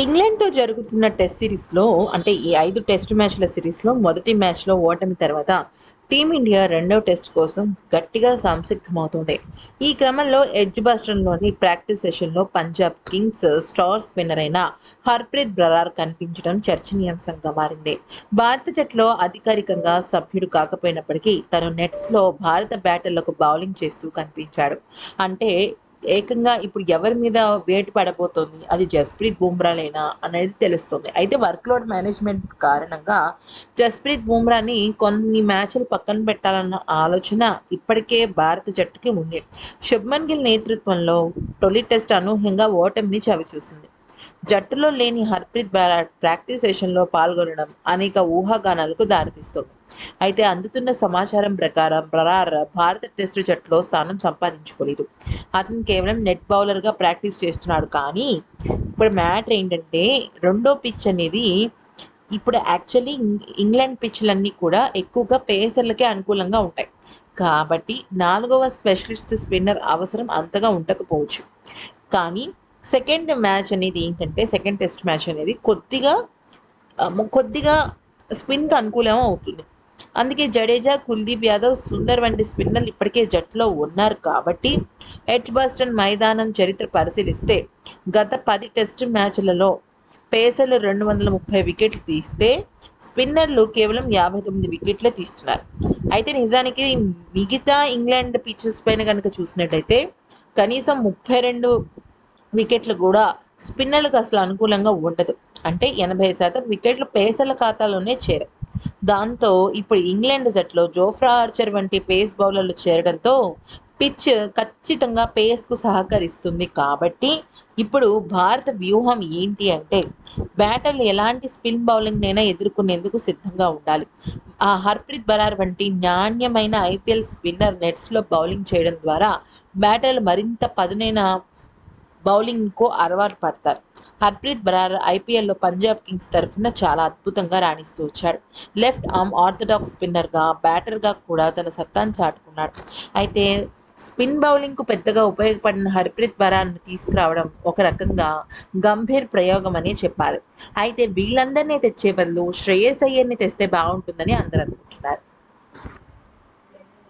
ఇంగ్లాండ్తో జరుగుతున్న టెస్ట్ సిరీస్లో అంటే ఈ ఐదు టెస్ట్ మ్యాచ్ల సిరీస్లో మొదటి మ్యాచ్లో ఓటమి తర్వాత టీమిండియా రెండవ టెస్ట్ కోసం గట్టిగా సంసిద్ధమవుతుంది. ఈ క్రమంలో ఎడ్జ్ బాస్టన్లోని ప్రాక్టీస్ సెషన్లో పంజాబ్ కింగ్స్ స్టార్ స్పిన్నర్ అయిన హర్ప్రీత్ బ్రరార్ కనిపించడం చర్చనీయాంశంగా మారింది. భారత జట్లో అధికారికంగా సభ్యుడు కాకపోయినప్పటికీ తను నెట్స్లో భారత బ్యాటర్లకు బౌలింగ్ చేస్తూ కనిపించాడు. అంటే ఏకంగా ఇప్పుడు ఎవరి మీద వేటు పడబోతోంది? అది జస్ప్రీత్ బుమ్రాలేనా అనేది తెలుస్తుంది. అయితే వర్క్లోడ్ మేనేజ్మెంట్ కారణంగా జస్ప్రీత్ బుమ్రాని కొన్ని మ్యాచ్లు పక్కన పెట్టాలన్న ఆలోచన ఇప్పటికే భారత జట్టుకి ఉంది. శుభ్మన్ గిల్ నేతృత్వంలో తొలి టెస్ట్ అనూహ్యంగా ఓటమిని చవిచూసింది. జట్టులో లేని హర్ప్రీత్ బ్రాడ్ ప్రాక్టీస్ సెషన్లో పాల్గొనడం అనేక ఊహాగానాలకు దారితీస్తుంది. అయితే అందుతున్న సమాచారం ప్రకారం బ్రరార్ భారత టెస్టు జట్టులో స్థానం సంపాదించుకోలేదు. అతను కేవలం నెట్ బౌలర్గా ప్రాక్టీస్ చేస్తున్నాడు కానీ ఇప్పుడు మ్యాటర్ ఏంటంటే రెండో పిచ్ అనేది ఇప్పుడు యాక్చువల్లీ ఇంగ్లాండ్ పిచ్లన్నీ కూడా ఎక్కువగా పేసర్లకే అనుకూలంగా ఉంటాయి. కాబట్టి నాలుగవ స్పెషలిస్ట్ స్పిన్నర్ అవసరం అంతగా ఉండకపోవచ్చు. కానీ సెకండ్ మ్యాచ్ అనేది ఏంటంటే సెకండ్ టెస్ట్ మ్యాచ్ అనేది కొద్దిగా కొద్దిగా స్పిన్కి అనుకూలం అవుతుంది. అందుకే జడేజా కుల్దీప్ యాదవ్ సుందర్ వంటి స్పిన్నర్లు ఇప్పటికే జట్టులో ఉన్నారు కాబట్టి ఎడ్జ్ బాస్టన్ మైదానం చరిత్ర పరిశీలిస్తే గత పది టెస్ట్ మ్యాచ్లలో పేసర్లు రెండు వందల ముప్పై వికెట్లు తీస్తే స్పిన్నర్లు కేవలం యాభై తొమ్మిది వికెట్లే తీస్తున్నారు. అయితే నిజానికి మిగతా ఇంగ్లాండ్ పిచ్చెస్ పైన కనుక చూసినట్టయితే కనీసం ముప్పై రెండు వికెట్లు కూడా స్పిన్నర్లకు అసలు అనుకూలంగా ఉండదు. అంటే ఎనభై శాతం వికెట్లు పేసర్ల ఖాతాలోనే చేరాయి. దాంతో ఇప్పుడు ఇంగ్లాండ్ జట్లో జోఫ్రా ఆర్చర్ వంటి పేస్ బౌలర్లు చేరడంతో పిచ్ ఖచ్చితంగా పేస్కు సహకరిస్తుంది. కాబట్టి ఇప్పుడు భారత వ్యూహం ఏంటి అంటే బ్యాటర్లు ఎలాంటి స్పిన్ బౌలింగ్నైనా ఎదుర్కొనేందుకు సిద్ధంగా ఉండాలి. ఆ హర్ప్రీత్ బరార్ వంటి నాణ్యమైన ఐపీఎల్ స్పిన్నర్ నెట్స్లో బౌలింగ్ చేయడం ద్వారా బ్యాటర్లు మరింత పదునైన బౌలింగ్కు అలవాటు పడతారు. హర్ప్రీత్ బరార్ ఐపీఎల్లో పంజాబ్ కింగ్స్ తరఫున చాలా అద్భుతంగా రాణిస్తూ వచ్చాడు. లెఫ్ట్ ఆర్మ్ ఆర్థడాక్స్ స్పిన్నర్గా బ్యాటర్గా కూడా తన సత్తాను చాటుకున్నాడు. అయితే స్పిన్ బౌలింగ్కు పెద్దగా ఉపయోగపడిన హర్ప్రీత్ బరార్ను తీసుకురావడం ఒక రకంగా గంభీర్ ప్రయోగం అనే చెప్పాలి. అయితే వీళ్ళందరినీ తెచ్చే బదులు శ్రేయస్ అయ్యర్ని తెస్తే బాగుంటుందని అందరూ అనుకుంటున్నారు